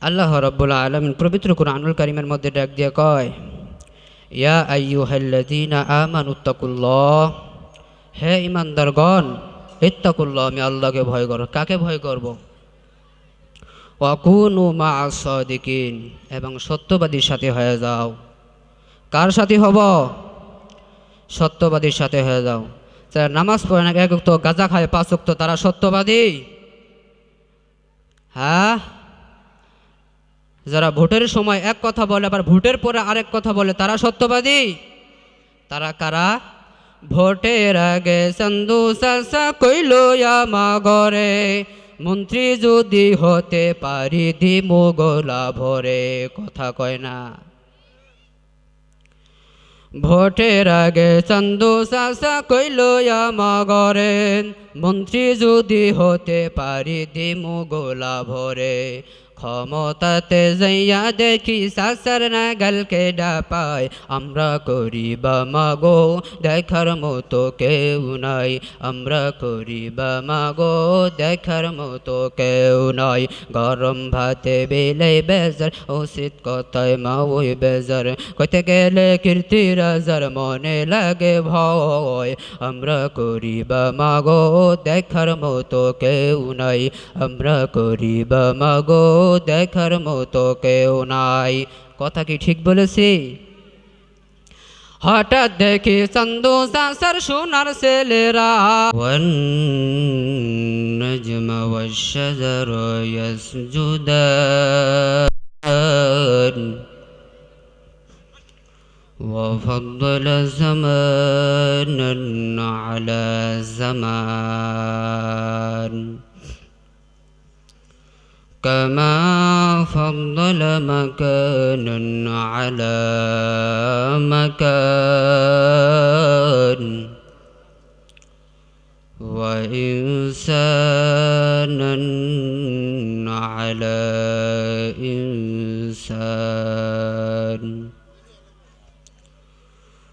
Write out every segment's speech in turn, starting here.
আল্লাহ রব্বুল আলমিন পবিত্র কোরআনুল করিমের মধ্যে ডাক দিয়ে কয় হে ইমানদারগণ ইত্তাকুল্লাহ, আমি আল্লাহকে ভয় করো। কাকে ভয় করব? ওয়াকুনু মা সাদিকিন এবং সত্যবাদীর সাথে হয়ে যাও। কার সাথে হব? সত্যবাদীর সাথে হয়ে যাও। যারা নামাজ পড়ে না, এক তো গাঁজা খায়, পাঁচ তো তারা সত্যবাদী? হ্যাঁ? যারা ভোটের সময় এক কথা বলে, আবার ভোটের পরে আরেক কথা বলে, তারা সত্যবাদী? তারা কারা? ভোটের আগে সন্দু কইল মা ঘরে মন্ত্রী যদি হতে পারি দি মোগলা ভরে। কথা কয় না। ভোটের আগে চন্দু সাসা কইল মা ঘরে মন্ত্রী যদি হতে পারি দি মোগলা ভরে। ক্ষমতাতে যাইয়া দেখি সাসার নাগালকে ডাপায় আমরা করি বা মাগো দেখার মতো কেউ নাই আমরা করি বা মাগো দেখার মতো কেউ নাই গরম ভাতে বেলে বেজার উচিত কথায় মা ওই বেজার কইতে গেলে কীর্তি রাজার মনে লাগে ভয় আমরা করি বা মাগো দেখার মতো কেউ নাই আমরা করি বা মাগো দেখার মতো কেউ নাই কথা কি ঠিক বলেছি হঠাৎ দেখি চন্দু সাসার সোনার ছেলেরা والنجم والشجر يسجدان وفضل زمانا على زمان كما فضل مكانا على مكان. وإنسانا على إنسان.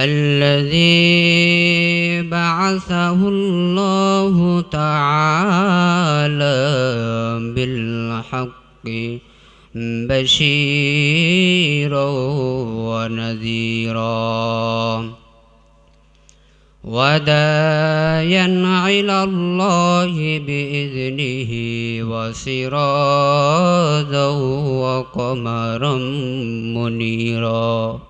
الذي بعثه الله تعالى بالحق بشيرا ونذيرا. ودايا إلى الله بإذنه وسراجا وقمرا منيرا.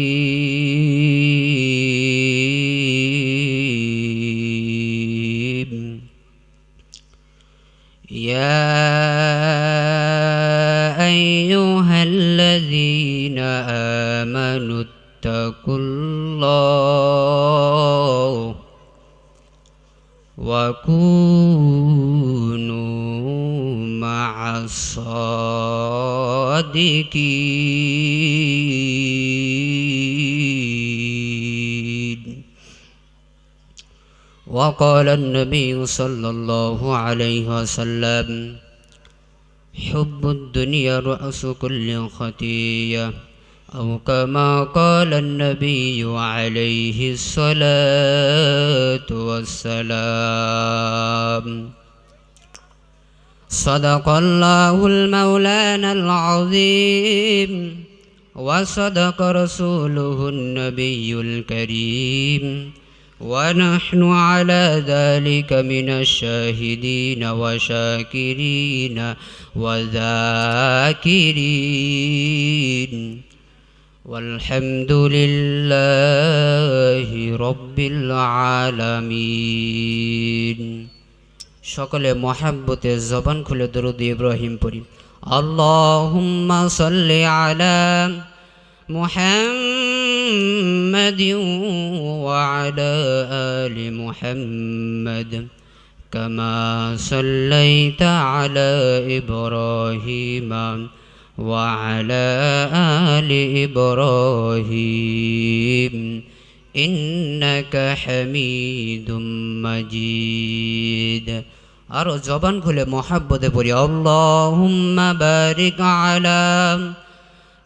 وقال النبي صلى الله عليه وسلم حب الدنيا رأس كل خطية أو كما قال النبي عليه الصلاة والسلام. صدق الله المولانا العظيم وصدق رسوله النبي الكريم. ونحن على ذلك من الشاهدين وشاكرين وذاكرين والحمد لله رب العالمين সকলে মহাব্বতে জবান খুলে দরুদ ইব্রাহিম পড়ি আল্লাহুম্মা সাল্লি আলা محمد وعلى آل محمد كما صليت على إبراهيم وعلى آل إبراهيم إنك حميد مجيد আরো জবান খুলে মহাব্বতে পড়ি আল্লাহুম্মা বারিক আলা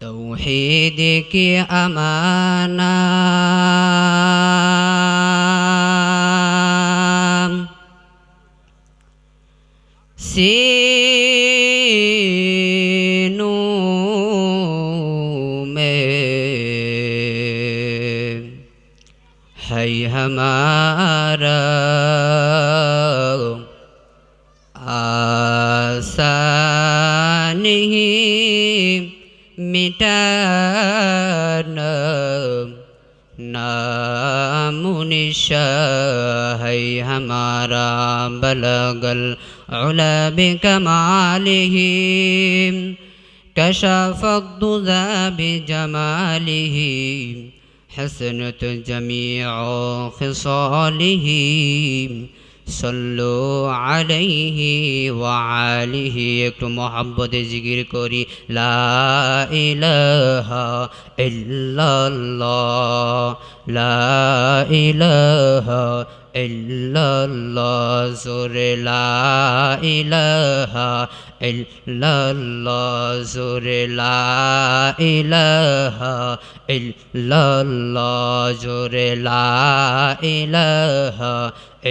तौहीद की अमाना सीनों में है हमारा بكمالهم كشف الدزى بجمالهم حسنت جميع خصالهم صلوا عليه وعاله اكت محبت ذكر كوري لا إله إلا الله لا إله ইল্লাল্লাহ জোরে লা ইলাহা ইল্লাল্লাহ জোরে লা ইলাহা ইল্লাল্লাহ জোরে লা ইলাহা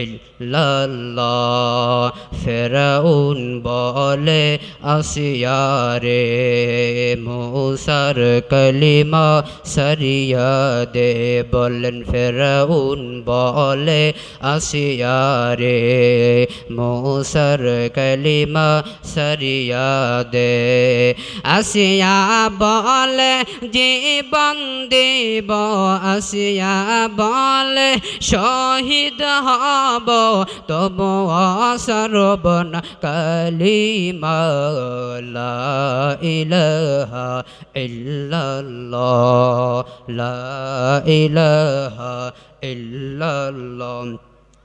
ইল্লাল্লাহ ফেরাউন বলে আসিয়ারে মুসার কলিমা সরিয়া দে। বলেন ফেরাউন বলে আসিয়ারে মুসার কলিমা সরিয়া দে। আসিয়া বলে, জীবন দেব। আসিয়া বলে, শহীদ হব তবু অসরবন কলিমা লা ইলাহা ইল্লাল্লাহ লা ইলাহা ইল্লাল্লাহ।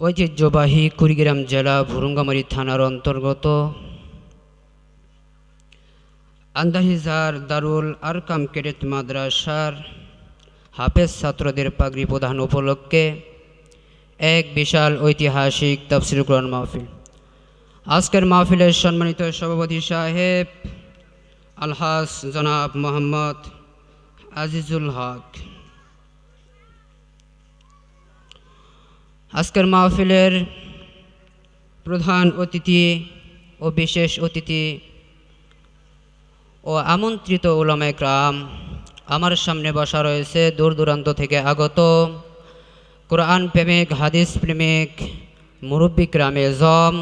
ঐতিহ্যবাহী কুড়িগ্রাম জেলা ভুরুঙ্গামারি থানার অন্তর্গত আন্দাহিজার দারুল আরকাম কেডেট মাদ্রাসার হাফেজ ছাত্রদের পাগড়ি প্রদান উপলক্ষে এক বিশাল ঐতিহাসিক তফসিল কোরআন মাহফিল। আজকের মাহফিলের সম্মানিত সভাপতি সাহেব আলহাস জনাব মোহাম্মদ আজিজুল হক। আজকের মাহফিলের প্রধান অতিথি ও বিশেষ অতিথি ও আমন্ত্রিত ওলামা ক্রাম, আমার সামনে বসা রয়েছে দূর দূরান্ত থেকে আগত কোরআন প্রেমিক, হাদিস প্রেমিক, মুরব্বী গ্রামে জম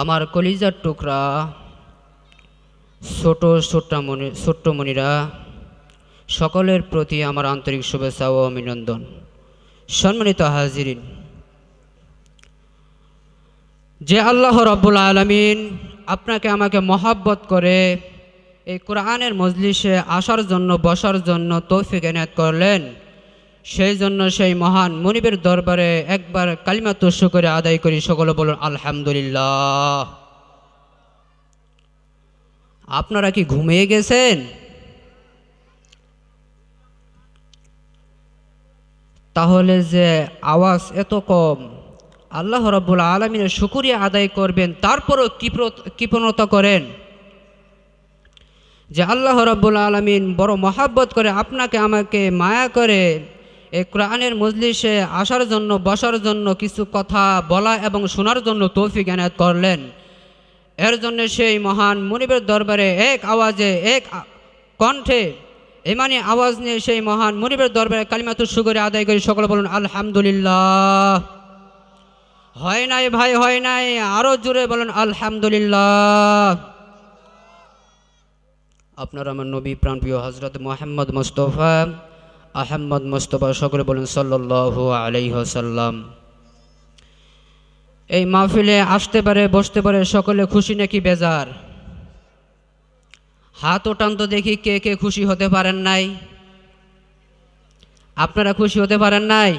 আমার কলিজার টুকরা, ছোট ছোট্টামণি ছোট্টমণিরা সকলের প্রতি আমার আন্তরিক শুভেচ্ছা ও অভিনন্দন। সম্মানিত হাজিরিন। যে আল্লাহ রব্বুল আলমিন আপনাকে আমাকে মহাব্বত করে এই কোরআনের মজলিসে আসার জন্য, বসার জন্য তৌফিক এনায়ত করলেন। সেই জন্য সেই মহান মনিবের দরবারে একবার কালিমা তুষ্য করে আদায় করি, সকলে বলুন, আলহামদুলিল্লাহ। আপনারা কি ঘুমিয়ে গেছেন? তাহলে যে আওয়াজ এত কম। আল্লাহ রব্বুল আলমিনের শুকুরিয়া আদায় করবেন, তারপরও কৃপণতা করেন। যে আল্লাহ রব্বুল আলমিন বড় মহাব্বত করে আপনাকে আমাকে মায়া করে এই কোরআনের মজলিসে আসার জন্য, বসার জন্য কিছু কথা বলা এবং শোনার জন্য তৌফিক এনায়ত করলেন। এর জন্য সেই মহান মনিবের দরবারে এক আওয়াজে, এক কণ্ঠে এমানি আওয়াজ নিয়ে সেই মহান মনিবের দরবারে কালিমাতুর সুগরে আদায় করি সকলে বলুন, আলহামদুলিল্লাহ। হয় নাই ভাই, হয় নাই আরও জোরে বলুন, আলহামদুলিল্লাহ। আপনার আমার নবী, প্রাণপ্রিয় হজরত মোহাম্মদ মোস্তফা, আহম্মদ মোস্তফা, সকলে বলুন, সাল্লাল্লাহু আলাইহি সাল্লাম এই মাহফিলে আসতে পারে, বসতে পারে, সকলে খুশি নাকি বেজার? হাত ওঠান তো দেখি কে কে খুশি হতে পারেন নাই। আপনারা খুশি হতে পারেন নাই?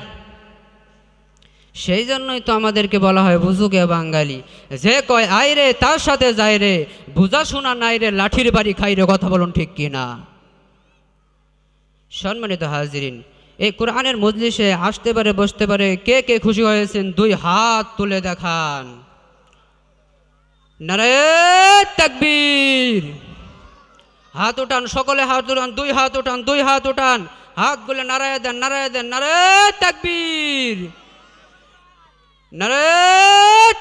সেই জন্যই তো আমাদেরকে বলা হয় বুঝুকে বাঙালি, যে কয়, আই রে, তার সাথে যাই রে, বুঝা শোনা নাই রে, লাঠির বাড়ি খাই রে, কথা বলুন ঠিক কি না সম্মানিত হাজিরিন, এই কোরআনের মজলিসে আসতে পারে, বসতে পারে, কে কে খুশি হয়েছেন, দুই হাত তুলে দেখান। নারে তাকবীর! হাত উঠান, সকলে হাত উঠান, দুই হাত উঠান, দুই হাত উঠান। হাত হাতগুলো নারায় দেন নারায় দেন নারে তাকবীর। নারে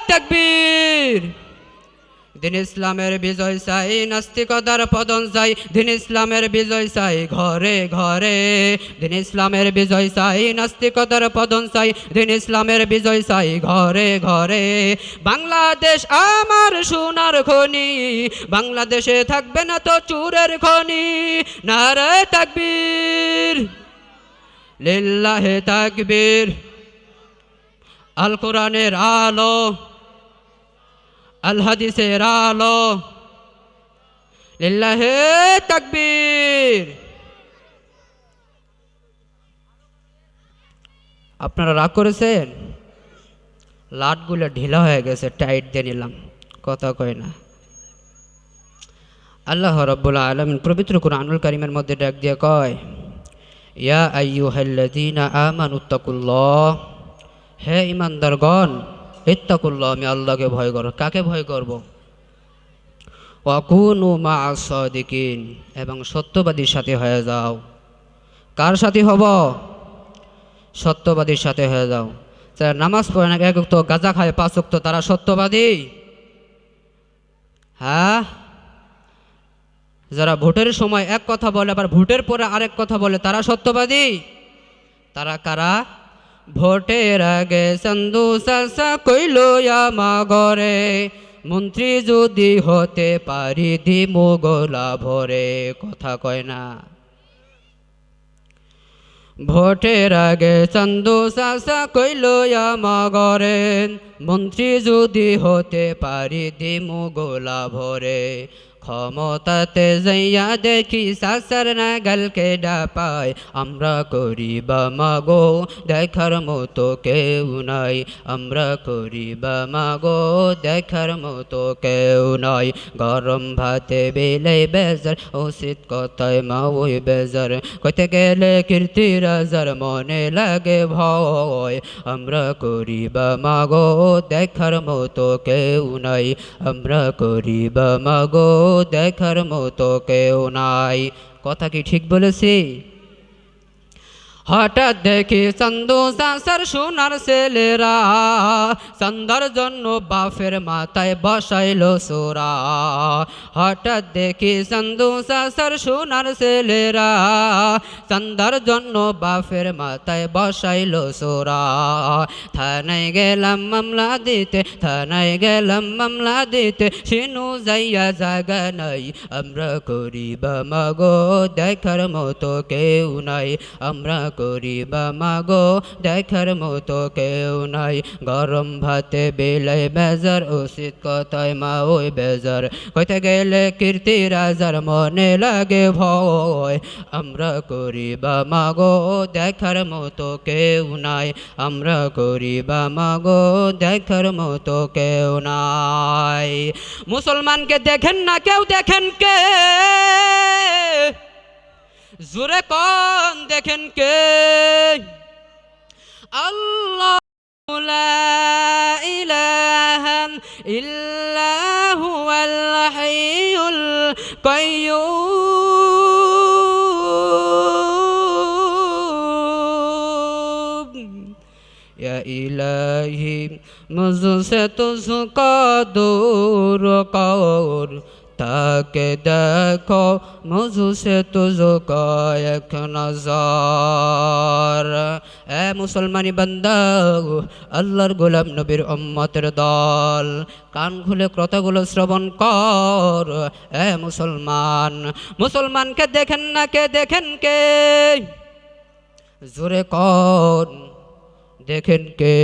তাকবীর। দিন ইসলামের বিজয় চাই, নাস্তিকতার পদন চাই, দিন ইসলামের বিজয় চাই, ঘরে ঘরে। দিন ইসলামের বিজয় চাই, নাস্তিকতার পদন চাই, দিন ইসলামের বিজয় চাই, ঘরে ঘরে। বাংলাদেশ আমার সোনার খনি, বাংলাদেশে থাকবে না তো চুরের খনি। নারায় তাকবীর, লিল্লাহে তাকবীর। আল কোরআনের আলো আল হাদিসের আলো। লিল্লাহে তাকবীর। আপনারা রাগ করেছেন? লাটগুলো ঢিলা হয়ে গেছে, টাইট দিয়ে নিলাম। কথা কয় না। আল্লাহ রব্বুল আলমিন পবিত্র কোরআনুল কারিমের মধ্যে ডাক দিয়ে কয়, ইয়া আইয়ুহাল্লাযীনা আমানুত্তাকুল্লাহ হে ইমানদারগণ ইত্তাকুল্লাহ, আমি আল্লাহকে ভয় করো কাকে ভয় করব? অকুন ও মা সাদিকিন, এবং সত্যবাদীর সাথে হয়ে যাও। কার সাথে হব? সত্যবাদীর সাথে হয়ে যাও। যারা নামাজ পড়ে না, এক তো গাঁজা খায়, পাঁচ উক্ত তারা সত্যবাদী। হ্যাঁ? যারা ভোটের সময় এক কথা বলে, আবার ভোটের পরে আরেক কথা বলে, তারা সত্যবাদী। তারা কারা? ভোটের আগে সন্দু সাসা কইল আমা ঘরে। মন্ত্রী যদি হতে পারি দিমু গোলা ভরে, কথা কয় না। ভোটের আগে চন্দু সাসা কইল আমা ঘরে। মন্ত্রী যদি হতে পারি দিমু গোলা ভরে ক্ষমতাতে যাইয়া দেখি সাসার নাগালকে ডাপায় আমরা করি বা মাগো দেখার মতো কেউ নাই আমরা করি বা মাগো দেখার মতো কেউ নাই গরম ভাতে বেলে বেজার উচিত কথায় মা ওই বেজার কইতে গেলে কীর্তি রাজার মনে লাগে ভয় আমরা করি বা মাগো দেখার মতো কেউ নাই আমরা করি বা মাগো দেখার মতো কেউ নাই। কথা কি ঠিক বলেছি? হঠাৎ দেখি চন্দু সাসার সোনার ছেলেরা চন্দার জন্য বাফের মাথায় বসাইল সোরা। হঠাৎ দেখি চন্দু সাসার সোনার ছেলেরা চন্দার জন্য বাফের মাথায় বসাইল সোরা। থানায় গেলাম মামলা দিতে, থানায় গেলাম মামলা দিতে, সিনু যাইয়া জায়গা নাই, আমরা করি বা মাগো দেখার মতো কেউ নাই, আমরা করিবা মাগো, দেখার মতো কেউ নাই। গরম ভাতে বেলাই বেজার, উচিত কথায় মা ওই বেজার। কইতে গেলে কীর্তি রাজার মনে লাগে ভয়। আমরা করিবা মাগো, দেখার মতো কেউ নাই। আমরা করিবা মাগো, দেখার মতো কেউ নাই। মুসলমানকে দেখেন না, কেউ দেখেন কে? জোরে কন দেখেন কে? আল্লাহ ইলাহান ইল্লাহু আল হাইয়ুল قیوم یا الہی مجھ তাকে দেখো, মজুসে তুজুকা এক নজর। এ মুসলমানি বান্দা, আল্লাহর গোলাম নবীর উম্মতের দল, কান খুলে কথাগুলো শ্রবণ কর, এ মুসলমান। মুসলমানকে দেখেন না কে, দেখেন কে? জোরে কর দেখেন কে?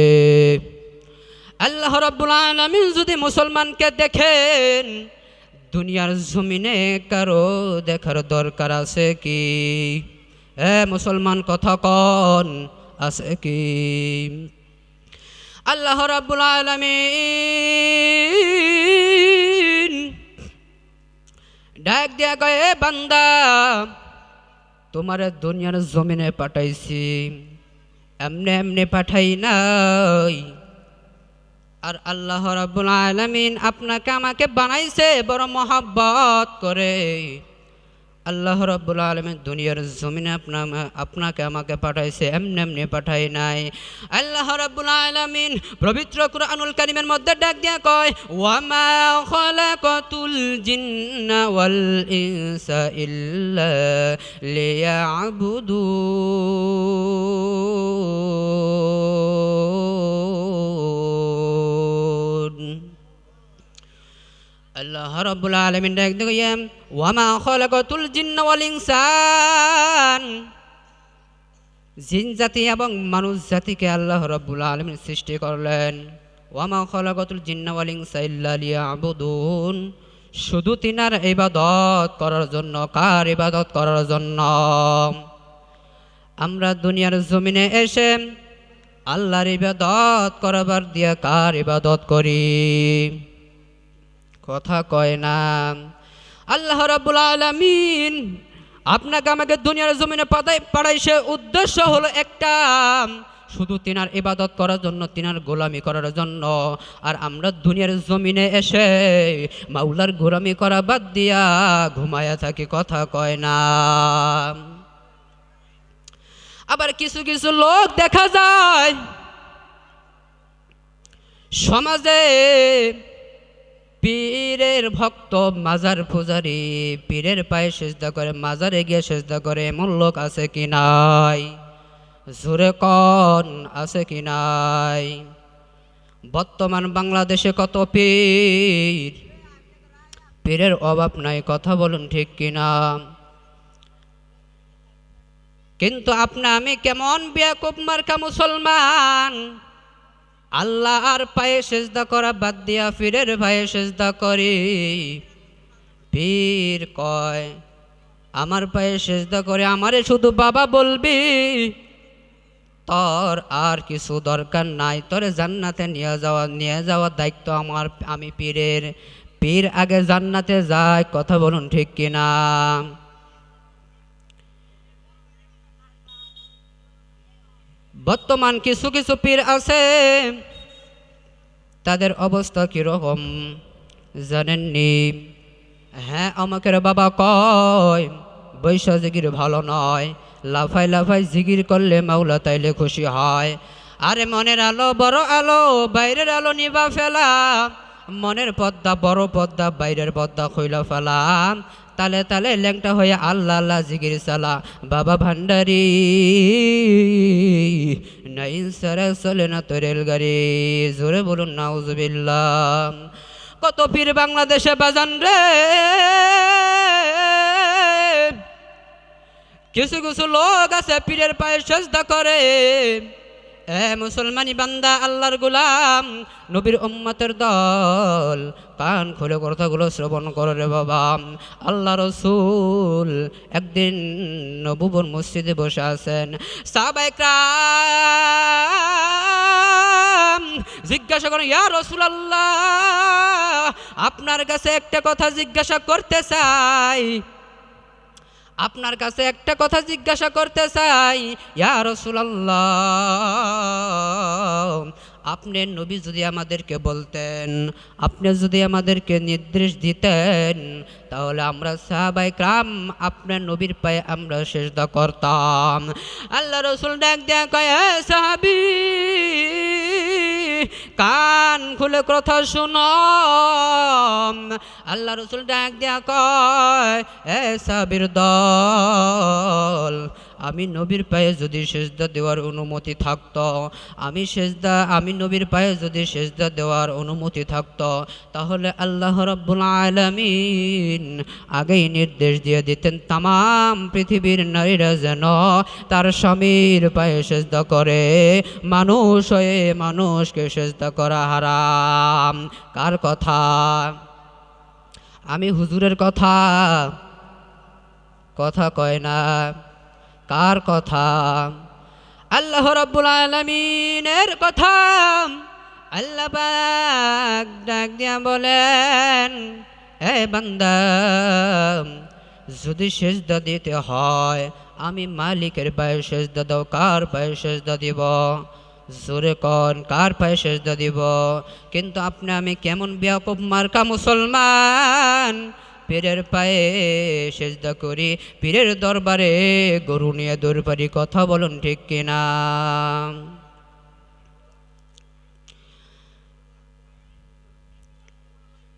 আল্লাহ রাব্বুল আলামিন যদি মুসলমানকে দেখেন দুনিয়ার জমিনে কারও দেখার দরকার আছে কি? এ মুসলমান কথা কন, আছে কি? আল্লাহ রাব্বুল আলামিন ডাক দিয়া গয়ে বান্দা, তোমার দুনিয়ার জমিনে পাঠাইছি। এমনি এমনি পাঠাই নাই। আর আল্লাহ রাব্বুল আলামিন আপনাকে আমাকে বানাইছে বড় মহাব্বত করে। আল্লাহ রাব্বুল আলামিন দুনিয়ার জমিনে আপনা আপনাকে আমাকে পাঠাইছে, এমনি এমনি পাঠাই নাই। আল্লাহ রাব্বুল আলামিন পবিত্র কুরআনুল কারীমের মধ্যে ডাক দিয়া কয়, ওয়ামা খালাকাতুল জিন্না ওয়াল ইনসা ইল্লা আল্লাহ রাব্বুল আলামিন ডাক দিয়ে ওয়ামা খালাকাতুল জিন্না ওয়াল ইনসান? জিন জাতি এবং মানুষ জাতিকে আল্লাহ রাব্বুল আলামিন সৃষ্টি করলেন। ওয়ামা খালাকাতুল জিন্না ওয়াল ইনসা ইল্লা লিয়াবুদুন? শুধু তিনার ইবাদত করার জন্য, কার ইবাদত করার জন্য? আমরা দুনিয়ার জমিনে এসে আল্লাহর ইবাদত করবার দিয়া কার ইবাদত করি? কথা কয় না। আল্লাহ রাব্বুল আলামিন আপনাকে আমাকে দুনিয়ার জমিনে পাঠাই পাঠাইছে উদ্দেশ্য হলো একটা, শুধু তিনার ইবাদত করার জন্য, তিনার গোলামি করার জন্য। আর আমরা দুনিয়ার জমিনে এসে মাউলার গোলামি করা বাদ দিয়া ঘুমায়া থাকি, কথা কয় না। আবার কিছু কিছু লোক দেখা যায়, সমাজে পীরের ভক্ত মাজার পূজারি, পীরের পায়ে সেজদা করে, মাজারে গিয়ে সেজদা করে, এমন লোক আছে কি নাই? জোরে কন, আছে কি নাই? বর্তমান বাংলাদেশে কত পীর? পীরের অভাব নাই, কথা বলুন ঠিক কিনা? কিন্তু আপনা আমি কেমন বিয়াকুব মার্কা মুসলমান? আল্লাহ আর পায়ে সেজদা করা বাদ দিয়া পীরের পায়ে সেজদা করি। পীর কয়, আমার পায়ে সেজদা করে আমারে শুধু বাবা বলবি? তোর আর কিছু দরকার নাই, তোরে জান্নাতে নিয়ে যাওয়া, নিয়ে যাওয়ার দায়িত্ব আমার, আমি পীরের। পীর আগে জান্নাতে যায়, কথা বলুন ঠিক কিনা? বর্তমান কিছু কিছু পীর আছে, তাদের অবস্থা কীরকম জানেননি? হ্যাঁ আমাকে বাবা কয়, বৈশা জিগির ভালো নয় লাফাই লাফাই জিগির করলে মাওলা তাইলে খুশি হয়। আরে মনের আলো, বড় আলো, বাইরের আলো নিবা ফেলা, মনের পদ্মা, বড় পদ্মা, বাইরের পদ্মা খইলা ফেলা। তালে তালে ল্যাংটা হয়ে আল্লাহ আল্লাহ জিগির সালা। বাবা ভান্ডারি নাইন সারা চলে না তো রেলগাড়ি। জোরে বলুন, নাউজুবিল্লাহ। কত পীর বাংলাদেশে বাজান রে। কিছু কিছু লোক আছে পীরের পায়ে সেজদা করে। মুসলমানি বান্দা, আল্লাহর গুলাম, নবীর উম্মতের দল। কান খুলে কথাগুলো শ্রবণ করো রে বাবা। আল্লাহ রসুল একদিন নবুবর মসজিদে বসে আছেন। সাবাইকরাম জিজ্ঞাসা করেন, ইয়া রসুল আল্লাহ আপনার কাছে একটা কথা জিজ্ঞাসা করতে চাই। আপনার কাছে একটা কথা জিজ্ঞাসা করতে চাই ইয়া রসুলাল্লাহ আপনি নবী যদি আমাদেরকে বলতেন, আপনি যদি আমাদেরকে নির্দেশ দিতেন, তাহলে আমরা সাহাবাই ক্রাম আপনার নবীর পায়ে আমরা সেজদা করতাম। আল্লাহ রসুল ডাক দেয়া কয়, "এ সাহাবি, কান খুলে কথা শুনো। আল্লাহ রসুল ডাক দেয়া কয়, এ সাবির দল আমি নবীর পায়ে যদি সেজদা দেওয়ার অনুমতি থাকতো, আমি সেজদা, আমি নবীর পায়ে যদি সেজদা দেওয়ার অনুমতি থাকতো, তাহলে আল্লাহ রব্বুল আলমিন আগেই নির্দেশ দিয়ে দিতেন, তামাম পৃথিবীর নারীরা যেন তার স্বামীর পায়ে সেজদা করে, মানুষ হয়ে মানুষকে সেজদা করা হারাম। কার কথা? আমি হুজুরের কথা। কথা কয় না। কার কথা? আল্লাহ রাব্বুল আলামিনের কথা। আল্লাহ ডাক দিয়া বলেন হে বান্দা, যদি সেজদা দিতে হয়, আমি মালিকের পায়ে সেজদা দাও, কার পায়ে সেজদা দিব? জোরে কন, কার পায়ে সেজদা দিব? কিন্তু আপনি আমি কেমন বিয়াকুব মার্কা মুসলমান? পীরের পায়ে সেজদা করি, পীরের দরবারে গরু নিয়ে দরবারি কথা বলুন ঠিক কিনা?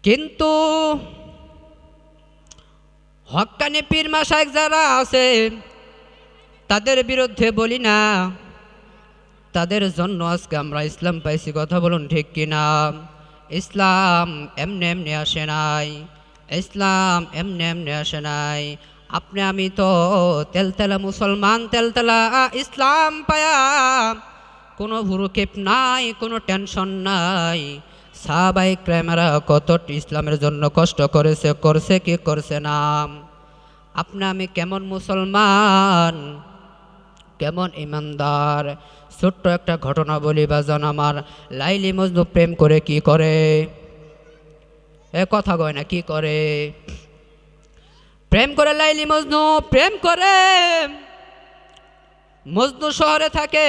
কিন্তু হক্কানি পীর মাসায় যারা আছে, তাদের বিরুদ্ধে বলি না। তাদের জন্য আজকে আমরা ইসলাম পাইছি, কথা বলুন ঠিক কিনা? ইসলাম এমনি এমনি আসে নাই। ইসলাম এমনি এমনি আসে নাই। আপনি আমি তো তেলতেলা মুসলমান, তেলতেলা ইসলাম পায়া। কোনো ভুরুক্ষেপ নাই, কোনো টেনশন নাই। সাহাবাই ক্রাইমারা কত ইসলামের জন্য কষ্ট করেছে, করছে কি করছে না? আপনি আমি কেমন মুসলমান? কেমন ইমানদার? ছোট্ট একটা ঘটনা বলি বাজান আমার। লাইলি মজনু প্রেম করে কি করে? এ কথা কয় না, কি করে? প্রেম করে লাইলি মজনু, প্রেম করে। মজনু শহরে থাকে,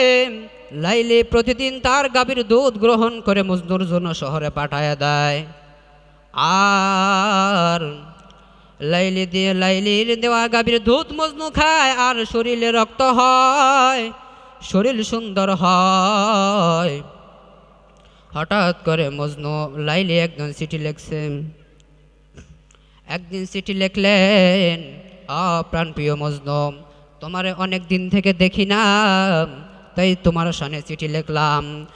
লাইলি প্রতিদিন তার গাভীর দুধ গ্রহণ করে মজনুর জন্য শহরে পাঠায় দেয়। আর লাইলি দিয়ে লাইলির দেওয়া গাভীর দুধ মজনু খায়, আর শরীরে রক্ত হয়, শরীর সুন্দর হয়। হঠাৎ করে মজনু লাইলি একজন চিঠি লিখছে একদিন চিঠি লিখলেন, আ, প্রাণপ্রিয় মজনু, তোমারে অনেক দিন থেকে দেখি না, তাই তোমার সামনে চিঠি লিখলাম।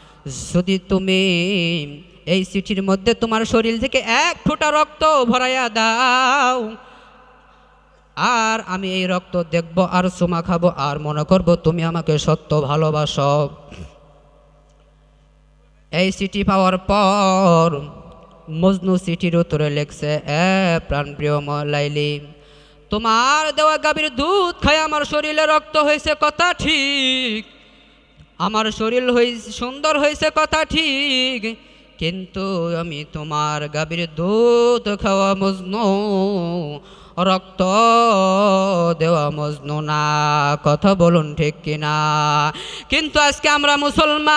যদি তুমি এই চিঠির মধ্যে তোমার শরীর থেকে এক ফোঁটা রক্ত ভরাইয়া দাও, আর আমি এই রক্ত দেখব, আর চুমা খাব, আর মনে করব তুমি আমাকে সত্য ভালোবাসো। এই চিঠি পাওয়ার পর মজনু চিঠির উত্তরে লেখছে, এ প্রাণপ্রিয় লাইলি তোমার দেওয়া গাভীর দুধ খায়, আমার শরীরে রক্ত হয়েছে, কথা ঠিক। আমার শরীর হই, সুন্দর হয়েছে, কথা ঠিক। কিন্তু আমি তোমার গাভীর দুধ খাওয়া মজনু রক্ত দেওয়া মজনু না, কথা বলুন ঠিক কিনা? কিন্তু আজকে আমরা মুসলমান,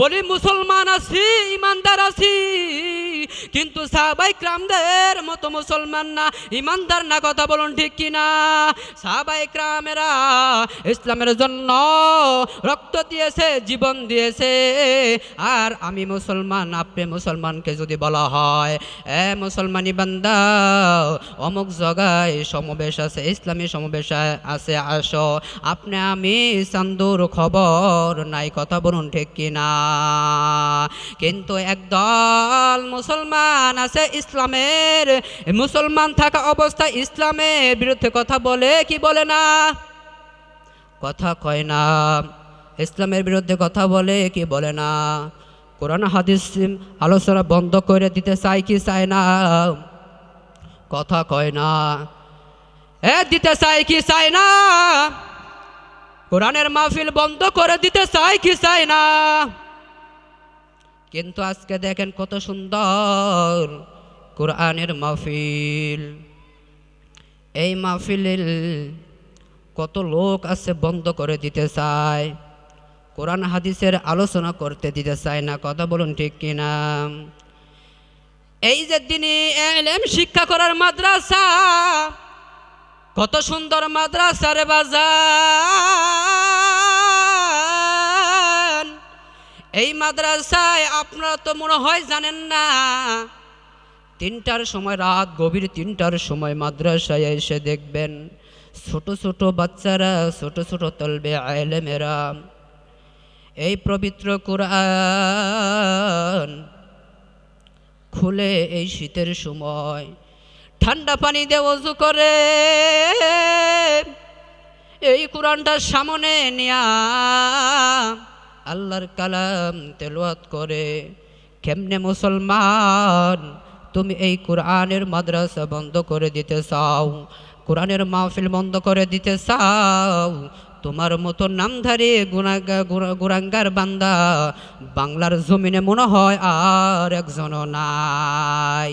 বলি মুসলমান আছি, ইমানদার আছি, কিন্তু সাহাবাই ক্রামদের মতো মুসলমান না, ইমানদার না, কথা বলুন ঠিক কিনা? সাহাবাই ক্রামেরা ইসলামের জন্য রক্ত দিয়েছে, জীবন দিয়েছে, আর আমি মুসলমান, আপনি মুসলমানকে যদি বলা হয়, এ মুসলমানি বান্দা অমুক জায়গায় সমাবেশ আছে, ইসলামী সমাবেশ আছে, আসো। আপনি আমি চান্দুর খবর নাই, কথা বলুন ঠিক কিনা? কিন্তু একদল মুসলমান আছে, ইসলামের মুসলমান থাকা অবস্থায় ইসলামের বিরুদ্ধে কথা বলে কি বলে না? কথা কয় না। ইসলামের বিরুদ্ধে কথা বলে কি বলে না? কোরআন, হাদিস, আলোচনা বন্ধ করে দিতে চাই কি চায় না? কথা কয় না। এ দিতে চাই কি চায় না? কোরআনের মাহফিল বন্ধ করে দিতে চাই কি চায় না? কিন্তু আজকে দেখেন কত সুন্দর কোরআনের মাহফিল। এই মাহফিলের কত লোক আছে বন্ধ করে দিতে চায়। কোরআন হাদিসের আলোচনা করতে দিতে চায় না। কথা বলুন ঠিক কিনা? এই যে তিনি এলেম শিক্ষা করার মাদ্রাসা, কত সুন্দর মাদ্রাসা রে বাজান। এই মাদ্রাসায় আপনারা তো মনে হয় জানেন না, তিনটার সময় রাত, গভীর তিনটার সময় মাদ্রাসায় এসে দেখবেন ছোট ছোট বাচ্চারা, ছোট ছোট তলবে আলেমেরা। এই পবিত্র কোরআন খুলে এই শীতের সময়। ঠান্ডা পানি দিয়ে করে। এই কোরআনটার সামনে নিয়া আল্লাহর কালাম তেলোয়াত করে। কেমনে মুসলমান, তুমি এই কোরআনের মাদ্রাসা বন্ধ করে দিতে চাও? কোরআনের মাহফিল বন্ধ করে দিতে চাও? তোমার মতো নামধারী গুণাগা গুরাঙ্গার বান্দা বাংলার জমিনে মনে হয় আর একজনও নাই।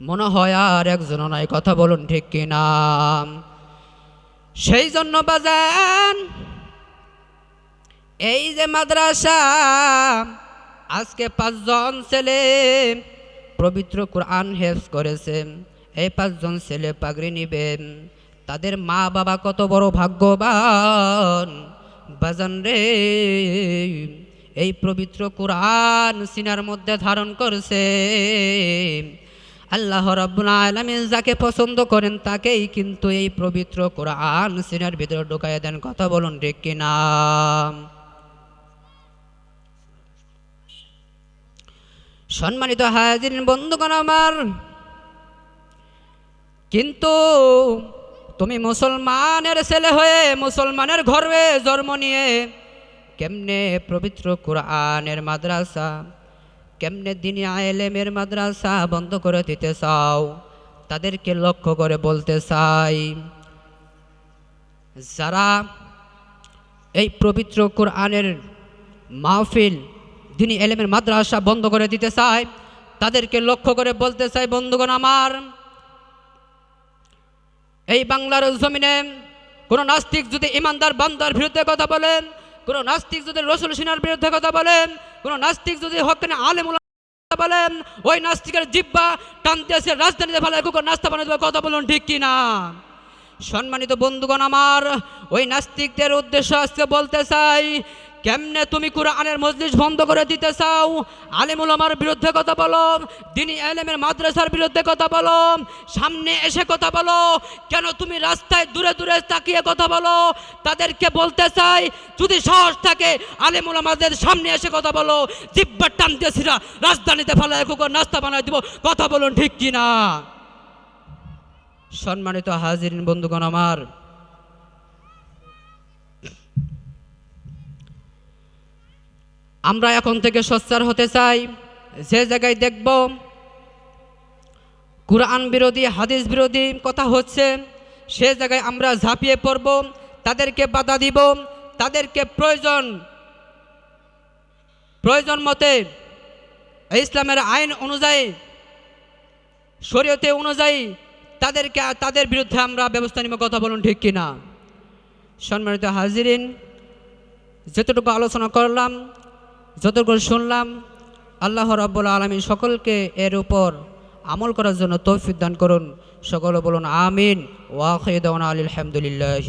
মনে হয় আর একজনও নাই, কথা বলুন ঠিক কিনা সেই জন্য বাজান, এই যে মাদ্রাসা, আজকে পাঁচজন ছেলে পবিত্র কোরআন হেফ করেছে। এই পাঁচজন ছেলে পাগড়ি নিবেন। তাদের মা বাবা কত বড় ভাগ্যবান। বাজান রে, এই পবিত্র কোরআন সিনার মধ্যে ধারণ করছে। আল্লাহ রাব্বুল আলামিন যাকে পছন্দ করেন তাকেই কিন্তু এই পবিত্র কোরআন সিনার ভিতরে ঢুকাইয়া দেন। কথা বলুন ঠিক কিনা? সম্মানিত হাজির বন্ধুগণ আমার, কিন্তু তুমি মুসলমানের ছেলে হয়ে মুসলমানের ঘরে জন্ম নিয়ে কেমনে পবিত্র কোরআনের মাদ্রাসা, কেমনে দিনে আলেমের মাদ্রাসা বন্ধ করে দিতে চাও, তাদেরকে লক্ষ্য করে বলতে চাই, যারা এই পবিত্র কোরআনের মাহফিল দিনী এলেমের মাদ্রাসা বন্ধ করে দিতে চায়, তাদেরকে লক্ষ্য করে বলতে চাই, বন্ধুগণ আমার এই বাংলার জমিনে কোনো নাস্তিক যদি ইমানদার বান্দার বিরুদ্ধে কথা বলেন, কোনো নাস্তিক যদি রসুল সিনার বিরুদ্ধে কথা বলেন, কোনো নাস্তিক যদি হকেন আলেমুল বলেন, ওই নাস্তিকের জিব্বা টানতে আসে রাজধানীতে ভালো কুকুর নাস্তা বানিয়ে দেবে, কথা বলুন ঠিক কিনা সম্মানিত বন্ধুগণ আমার, ওই নাস্তিকদের উদ্দেশ্য আজকে বলতে চাই কেমনে তুমি কোরআনের মজলিস বন্ধ করে দিতে চাও? আলিমুল আমার বিরুদ্ধে কথা বলো, দিনী আলেমের মাদ্রাসার বিরুদ্ধে কথা বলো, সামনে এসে কথা বলো, কেন তুমি রাস্তায় দূরে দূরে তাকিয়ে কথা বলো? তাদেরকে বলতে চাই, যদি সাহস থাকে, আলিমুল আমাদের সামনে এসে কথা বলো জিব্বার টান দিয়েছিরা রাজধানীতে ফেলায় কুকুর, নাস্তা বানায় দিব, কথা বলুন ঠিক কিনা? সম্মানিত হাজিরিন, বন্ধুগণ আমার আমরা এখন থেকে সোচ্চার হতে চাই, যে জায়গায় দেখব কোরআন বিরোধী, হাদিস বিরোধী কথা হচ্ছে, সে জায়গায় আমরা ঝাঁপিয়ে পড়ব, তাদেরকে বাধা দিব, তাদেরকে প্রয়োজন প্রয়োজন মতে ইসলামের আইন অনুযায়ী, শরীয়তে অনুযায়ী তাদেরকে, তাদের বিরুদ্ধে আমরা ব্যবস্থা নিব, কথা বলুন ঠিক কিনা? সম্মানিত হাজিরিন, যতটুকু আলোচনা করলাম যতটুকু শুনলাম, আল্লাহ রাব্বুল আলমী সকলকে এর উপর আমল করার জন্য তৌফিক দান করুন। সকলে বলুন, আমিন। ওয়াহিদ আলহামদুলিল্লাহ